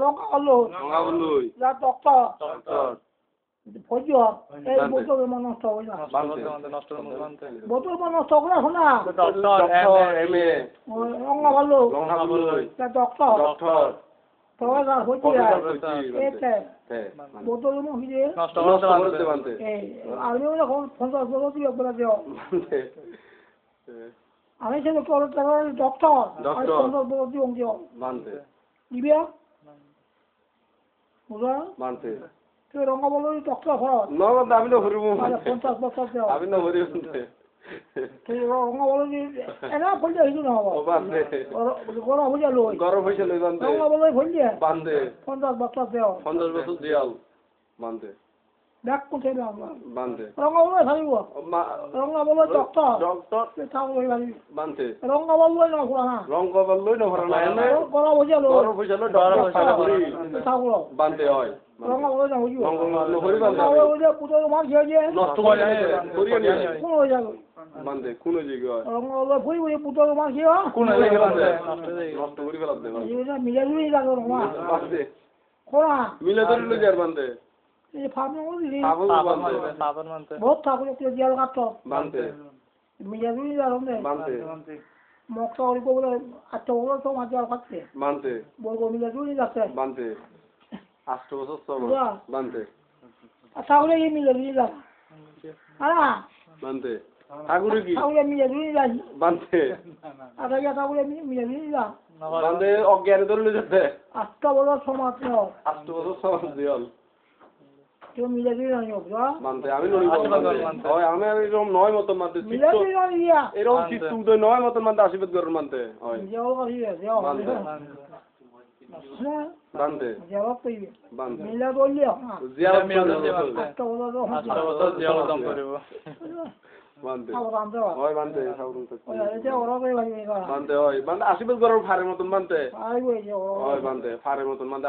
রঙা যা ডক্টর। আমি যখন পঞ্চাশ বছর দিয়ে বলে আমি সে করে ডক্টর। ডক্টর। পঞ্চাশ বছর দিয়ে দিও বানতে দিবিয়া বুঝা বানতে তুই রঙা বলো ডক্টর খরচ নগদ আমি তো হরিব পঞ্চাশ বছর দেও আমি তো হরিব তুই রঙা বলো যে এনা ফলতে হিজু নহব গরম হয়ে যালো গরম হয়েছে লই বানতে রঙা বলো ফলিয়ে বানতে পঞ্চাশ বছর দেও পঞ্চাশ বছর দিয়াল। বানতে ব্যাগ কোথায় বানতে। রঙা বলো ভাবিব রঙা বলো ডক্টর। বানতে। রঙা বলো না। ঘোরা না লই না ভরা না হয়। রঙা বলো না মার নষ্ট করে করিয়ে নিয়ে কোন হয়ে যাবে? বানতে কোন হয় রঙা বলো মার কোন নষ্ট করে ফেলাতে এটা মিলে জুড়ি রঙা বানতে। খোলা মিলে ধরে লই বানতে। এই ফার্মে বলি সাবল বানতে বহুত ঠাকুর একটু দিয়াল কাটত। বানতে। মিলে জুড়ি যাবে বানতে। মক্কা অল্প বলে আটটা বলে তো মাঝে আর খাচ্ছে বানতে বলব মিলে জুড়ি যাচ্ছে। বানতে। আষ্ট বছর? বানতে। আর ঠাকুরে এই মিলে জুড়ি যাবে হ্যাঁ বানতে। ঠাকুরে কি? ঠাকুরে মিলে জুড়ি যাই বানতে। আর ইয়া ঠাকুরে মিলে জুড়ি যা বানতে অজ্ঞানে ধরে আটটা বলে সমাজ আষ্ট বছর সব দিয়াল। কেউ মানতে আমি মানতে। হয় আমি এরকম নয় মানতে ইয়া। এরকম চিত্ত উদয় নয় মানতে আশীর্বাদ মানতে। হয় যাও কাছে যাও। বানতে হ্যাঁ। মিলে বললি হ্যাঁ। বলে হয় হয় সাউরুন তো ওরা কই হয় আশীর্বাদ করার ফারের মতন মানতে। হয় ফারের মতন মানতে